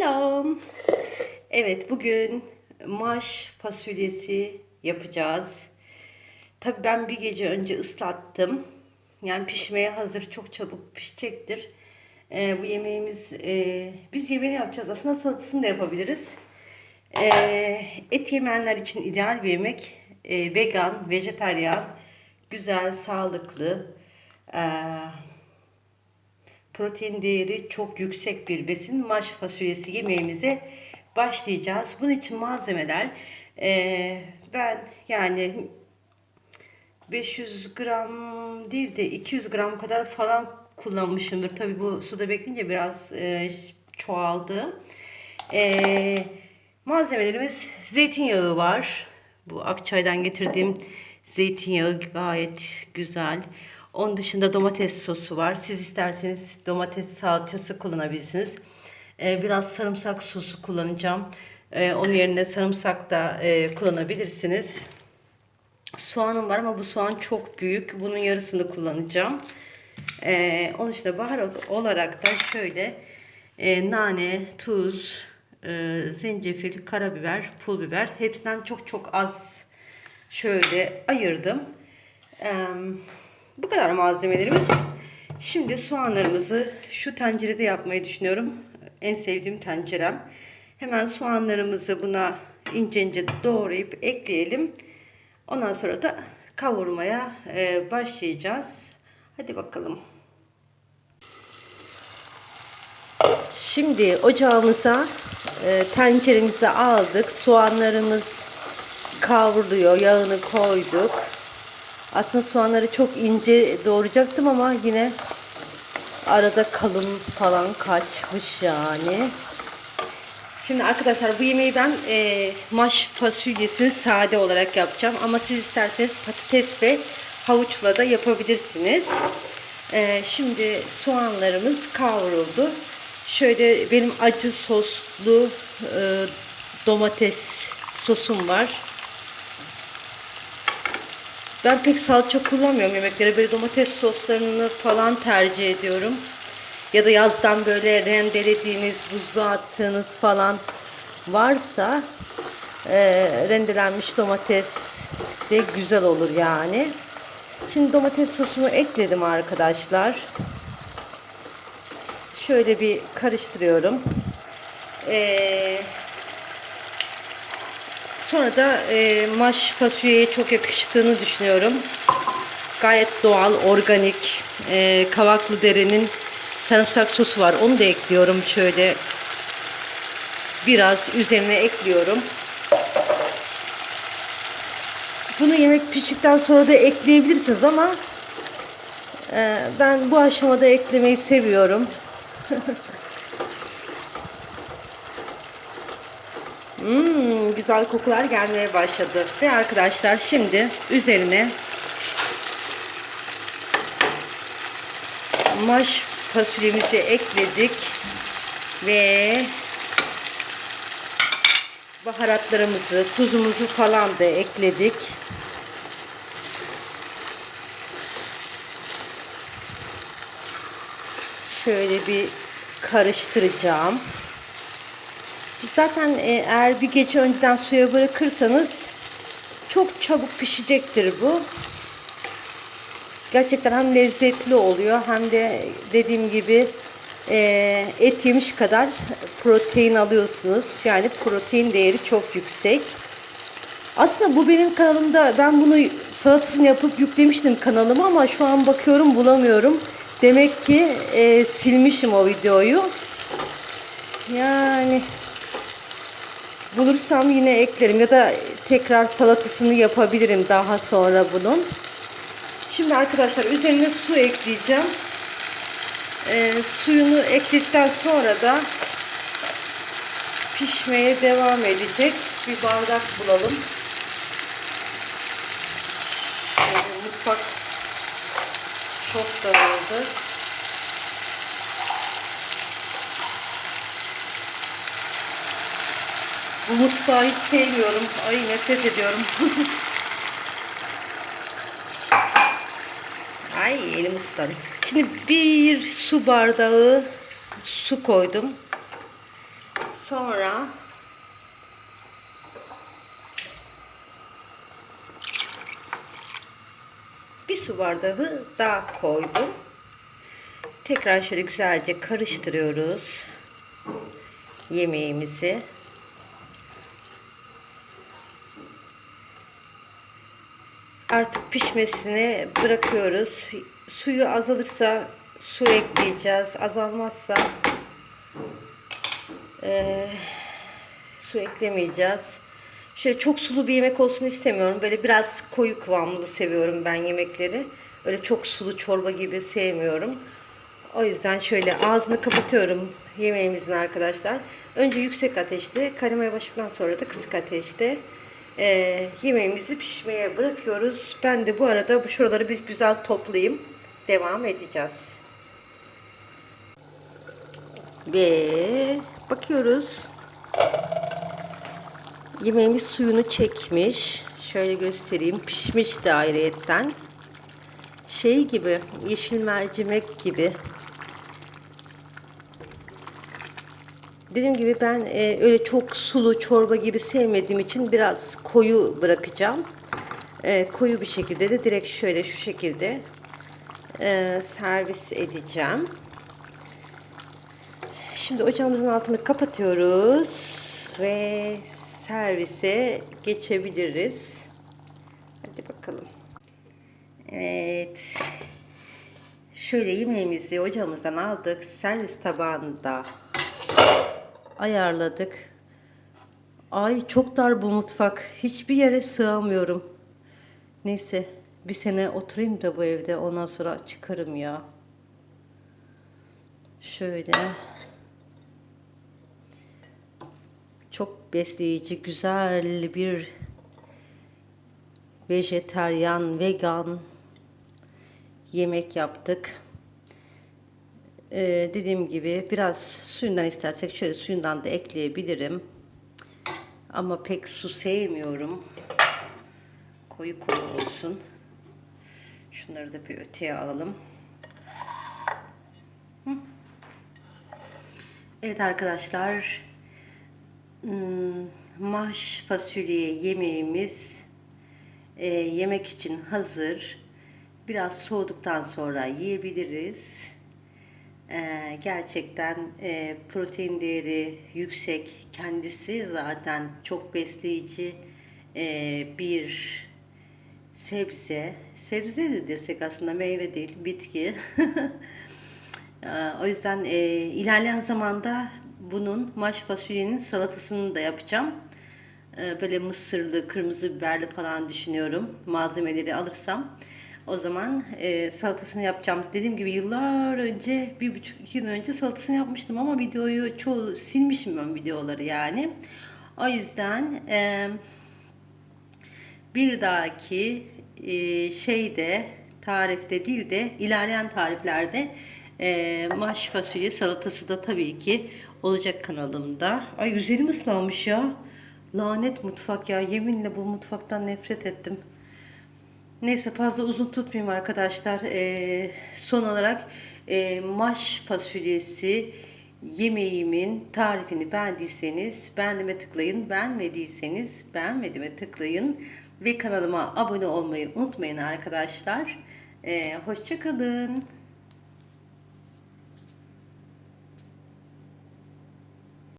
Selam. Evet bugün maş fasulyesi yapacağız. Tabii ben bir gece önce ıslattım. Yani pişmeye hazır çok çabuk pişecektir. Ee, bu yemeğimiz e, biz yemeğini yapacağız. Aslında salatasını da yapabiliriz. Ee, et yemeyenler için ideal bir yemek. Ee, vegan, vejetaryen, güzel, sağlıklı. Ee, protein değeri çok yüksek bir besin maş fasulyesi yemeğimize başlayacağız. Bunun için malzemeler eee, ben yani 500 gram değil de 200 gram kadar falan kullanmışımdır. Tabi bu suda bekleyince biraz eee, çoğaldı. Eee, malzemelerimiz zeytinyağı var. Bu Akçay'dan getirdiğim zeytinyağı gayet güzel. Onun dışında domates sosu var. Siz isterseniz domates salçası kullanabilirsiniz. Ee, biraz sarımsak sosu kullanacağım. Ee, onun yerine sarımsak da e, kullanabilirsiniz. Soğanım var ama bu soğan çok büyük. Bunun yarısını kullanacağım. Ee, onun dışında baharat olarak da şöyle e, nane, tuz, e, zencefil, karabiber, pul biber hepsinden çok çok az şöyle ayırdım. Eee bu kadar malzemelerimiz. Şimdi soğanlarımızı şu tencerede yapmayı düşünüyorum. En sevdiğim tencerem. Hemen soğanlarımızı buna ince ince doğrayıp ekleyelim. Ondan sonra da kavurmaya e, başlayacağız. Hadi bakalım. Şimdi ocağımıza e, tenceremizi aldık. Soğanlarımız kavruluyor. Yağını koyduk. Aslında soğanları çok ince doğrayacaktım ama yine arada kalın falan kaçmış yani. Şimdi arkadaşlar bu yemeği ben e, maş fasulyesini sade olarak yapacağım. Ama siz isterseniz patates ve havuçla da yapabilirsiniz. E, şimdi soğanlarımız kavruldu. Şöyle benim acı soslu e, domates sosum var. Ben pek salça kullanmıyorum yemeklere. Böyle domates soslarını falan tercih ediyorum. Ya da yazdan böyle rendelediğiniz, buzluğa attığınız falan varsa e, rendelenmiş domates de güzel olur yani. Şimdi domates sosumu ekledim arkadaşlar. Şöyle bir karıştırıyorum. Eee Sonra da e, maş fasulyeye çok yakıştığını düşünüyorum. Gayet doğal, organik, e, kavaklı derenin sarımsak sosu var. Onu da ekliyorum şöyle. Biraz üzerine ekliyorum. Bunu yemek piştikten sonra da ekleyebilirsiniz ama e, ben bu aşamada eklemeyi seviyorum. Hmm, güzel kokular gelmeye başladı. Ve arkadaşlar şimdi üzerine maş fasulyemizi ekledik ve baharatlarımızı, tuzumuzu falan da ekledik. Şöyle bir karıştıracağım. Zaten e, eğer bir gece önceden suya bırakırsanız çok çabuk pişecektir bu. Gerçekten hem lezzetli oluyor hem de dediğim gibi e, et yemiş kadar protein alıyorsunuz. Yani protein değeri çok yüksek. Aslında bu benim kanalımda ben bunu salatasını yapıp yüklemiştim kanalıma ama şu an bakıyorum bulamıyorum. Demek ki e, silmişim o videoyu. Yani Bulursam yine eklerim ya da tekrar salatasını yapabilirim daha sonra bunun. Şimdi arkadaşlar üzerine su ekleyeceğim. Ee, suyunu ekledikten sonra da pişmeye devam edecek. Bir bardak bulalım. Şöyle mutfak çok dağıldı. Mutfağı hiç sevmiyorum. Ay nefret ediyorum. Ay elim ıslandı. Şimdi bir su bardağı su koydum. Sonra bir su bardağı daha koydum. Tekrar şöyle güzelce karıştırıyoruz yemeğimizi. Artık pişmesine bırakıyoruz. Suyu azalırsa su ekleyeceğiz. Azalmazsa eee, su eklemeyeceğiz. Şöyle çok sulu bir yemek olsun istemiyorum. Böyle biraz koyu kıvamlı seviyorum ben yemekleri. Öyle çok sulu çorba gibi sevmiyorum. O yüzden şöyle ağzını kapatıyorum yemeğimizin arkadaşlar. Önce yüksek ateşte, kaynamaya başladıktan sonra da kısık ateşte eee, yemeğimizi pişmeye bırakıyoruz. Ben de bu arada şuraları bir güzel toplayayım. Devam edeceğiz. Ve bakıyoruz. Yemeğimiz suyunu çekmiş. Şöyle göstereyim. Pişmiş de ayrıyetten. Şey gibi, yeşil mercimek gibi. Dediğim gibi ben e, öyle çok sulu çorba gibi sevmediğim için biraz koyu bırakacağım. E, koyu bir şekilde de direkt şöyle şu şekilde e, servis edeceğim. Şimdi ocağımızın altını kapatıyoruz ve servise geçebiliriz. Hadi bakalım. Evet. Şöyle yemeğimizi ocağımızdan aldık. Servis tabağında ayarladık. Ay çok dar bu mutfak. Hiçbir yere sığamıyorum. Neyse bir sene oturayım da bu evde ondan sonra çıkarım ya. Şöyle. Çok besleyici, güzel bir vejeteryan, vegan yemek yaptık. Ee, dediğim gibi biraz suyundan istersek şöyle suyundan da ekleyebilirim. Ama pek su sevmiyorum. Koyu koyu olsun. Şunları da bir öteye alalım. Hı. Evet arkadaşlar. Hmm, maş fasulye yemeğimiz e, yemek için hazır. Biraz soğuduktan sonra yiyebiliriz. E, gerçekten e, protein değeri yüksek. Kendisi zaten çok besleyici e, bir sebze. Sebze de desek aslında meyve değil, bitki. Ee, O yüzden e, ilerleyen zamanda bunun maş fasulyenin salatasını da yapacağım. Ee, böyle mısırlı, kırmızı biberli falan düşünüyorum. Malzemeleri alırsam. O zaman e, salatasını yapacağım. Dediğim gibi yıllar önce, bir buçuk iki yıl önce salatasını yapmıştım ama videoyu çoğu silmişim ben videoları yani. O yüzden e, bir dahaki e, şeyde tarifte değil de ilerleyen tariflerde e, maş fasulye salatası da tabii ki olacak kanalımda. Ay üzerim ıslanmış ya. Lanet mutfak ya. Yeminle bu mutfaktan nefret ettim. Neyse fazla uzun tutmayayım arkadaşlar. E, son olarak e, maş fasulyesi yemeğimin tarifini beğendiyseniz beğendiğime tıklayın. Beğenmediyseniz beğenmediğime tıklayın. Ve kanalıma abone olmayı unutmayın arkadaşlar. Ee, hoşça kalın.